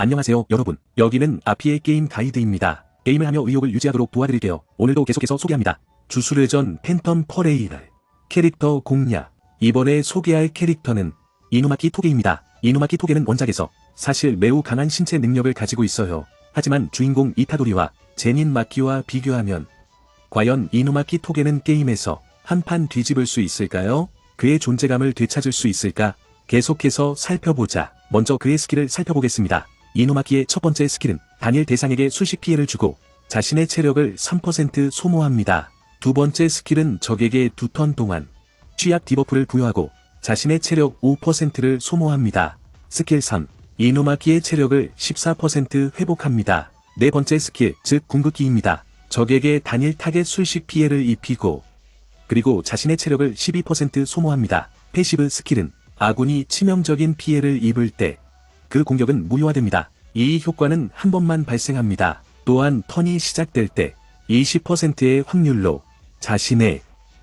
안녕하세요 여러분 여기는 아피의 게임 가이드입니다 게임을 하며 의욕을 유지하도록 도와드릴게요 오늘도 계속해서 소개합니다 주술회전 팬텀 퍼레이드 캐릭터 공략 이번에 소개할 캐릭터는 이누마키 토게입니다 이누마키 토게는 원작에서 사실 매우 강한 신체 능력을 가지고 있어요 하지만 주인공 이타도리와 제닌 마키와 비교하면 과연 이누마키 토게는 게임에서 한 판 뒤집을 수 있을까요? 그의 존재감을 되찾을 수 있을까? 계속해서 살펴보자. 먼저 그의 스킬을 살펴보겠습니다. 이누마키의 첫 번째 스킬은 단일 대상에게 술식 피해를 주고 자신의 체력을 3% 소모합니다. 두 번째 스킬은 적에게 두 턴 동안 취약 디버프를 부여하고 자신의 체력 5%를 소모합니다. 스킬 3. 이누마키의 체력을 14% 회복합니다. 네 번째 스킬, 즉 궁극기입니다. 적에게 단일 타겟 술식 피해를 입히고 그리고 자신의 체력을 12% 소모합니다. 패시브 스킬은 아군이 치명적인 피해를 입을 때 그 공격은 무효화됩니다. 이 효과는 한 번만 발생합니다. 또한 턴이 시작될 때 20%의 확률로 자신의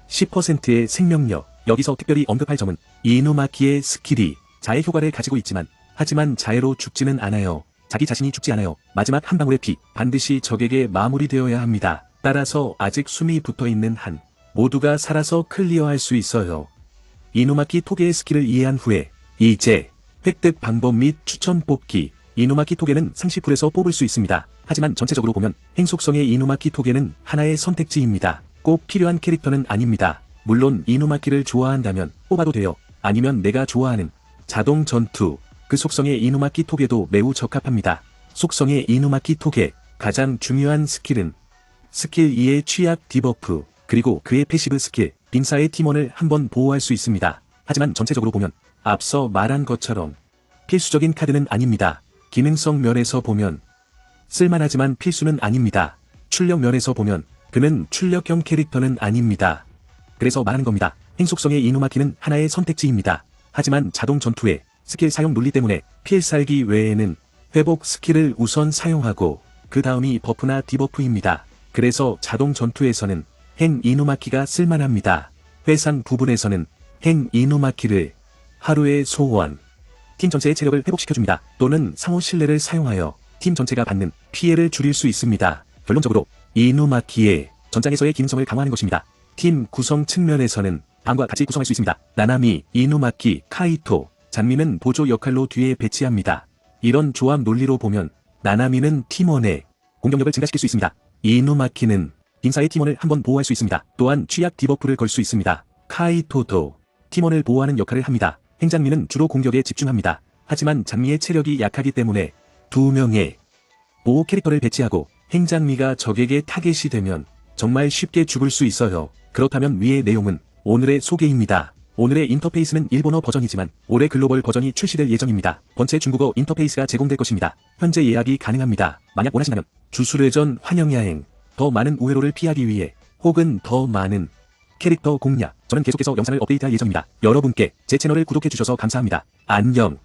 10%의 생명력, 여기서 특별히 언급할 점은 이누마키의 스킬이 자해 효과를 가지고 있지만 하지만 자해로 죽지는 않아요. 자기 자신이 죽지 않아요. 마지막 한 방울의 피 반드시 적에게 마무리되어야 합니다. 따라서 아직 숨이 붙어 있는 한 모두가 살아서 클리어할 수 있어요. 이누마키 토게의 스킬을 이해한 후에 이제 획득 방법 및 추천 뽑기 이누마키 토게는 상시풀에서 뽑을 수 있습니다. 하지만 전체적으로 보면 행속성의 이누마키 토게는 하나의 선택지입니다. 꼭 필요한 캐릭터는 아닙니다. 물론 이누마키를 좋아한다면 뽑아도 돼요. 아니면 내가 좋아하는 자동 전투 그 속성의 이누마키 토게도 매우 적합합니다. 속성의 이누마키 토게 가장 중요한 스킬은 스킬 2의 취약 디버프 그리고 그의 패시브 스킬 빙사의 팀원을 한번 보호할 수 있습니다. 하지만 전체적으로 보면 앞서 말한 것처럼 필수적인 카드는 아닙니다. 기능성 면에서 보면 쓸만하지만 필수는 아닙니다. 출력 면에서 보면 그는 출력형 캐릭터는 아닙니다. 그래서 말하는 겁니다. 행속성의 이누마키는 하나의 선택지입니다. 하지만 자동 전투에 스킬 사용 논리 때문에 필살기 외에는 회복 스킬을 우선 사용하고 그 다음이 버프나 디버프입니다. 그래서 자동 전투에서는 행 이누마키가 쓸만합니다. 회상 부분에서는 행 이누마키를 하루의 소원, 팀 전체의 체력을 회복시켜줍니다. 또는 상호 신뢰를 사용하여 팀 전체가 받는 피해를 줄일 수 있습니다. 결론적으로 이누마키의 전장에서의 기능성을 강화하는 것입니다. 팀 구성 측면에서는 다음과 같이 구성할 수 있습니다. 나나미, 이누마키, 카이토, 잔미는 보조 역할로 뒤에 배치합니다. 이런 조합 논리로 보면 나나미는 팀원의 공격력을 증가시킬 수 있습니다. 이누마키는 빙사의 팀원을 한번 보호할 수 있습니다. 또한 취약 디버프를 걸 수 있습니다. 카이토도 팀원을 보호하는 역할을 합니다. 행장미는 주로 공격에 집중합니다. 하지만 장미의 체력이 약하기 때문에 두 명의 보호 캐릭터를 배치하고 행장미가 적에게 타겟이 되면 정말 쉽게 죽을 수 있어요. 그렇다면 위의 내용은 오늘의 소개입니다. 오늘의 인터페이스는 일본어 버전이지만 올해 글로벌 버전이 출시될 예정입니다. 번째 중국어 인터페이스가 제공될 것입니다. 현재 예약이 가능합니다. 만약 원하신다면 주술회전 환영야행 더 많은 우회로를 피하기 위해 혹은 더 많은 캐릭터 공략 저는 계속해서 영상을 업데이트할 예정입니다. 여러분께 제 채널을 구독해 주셔서 감사합니다. 안녕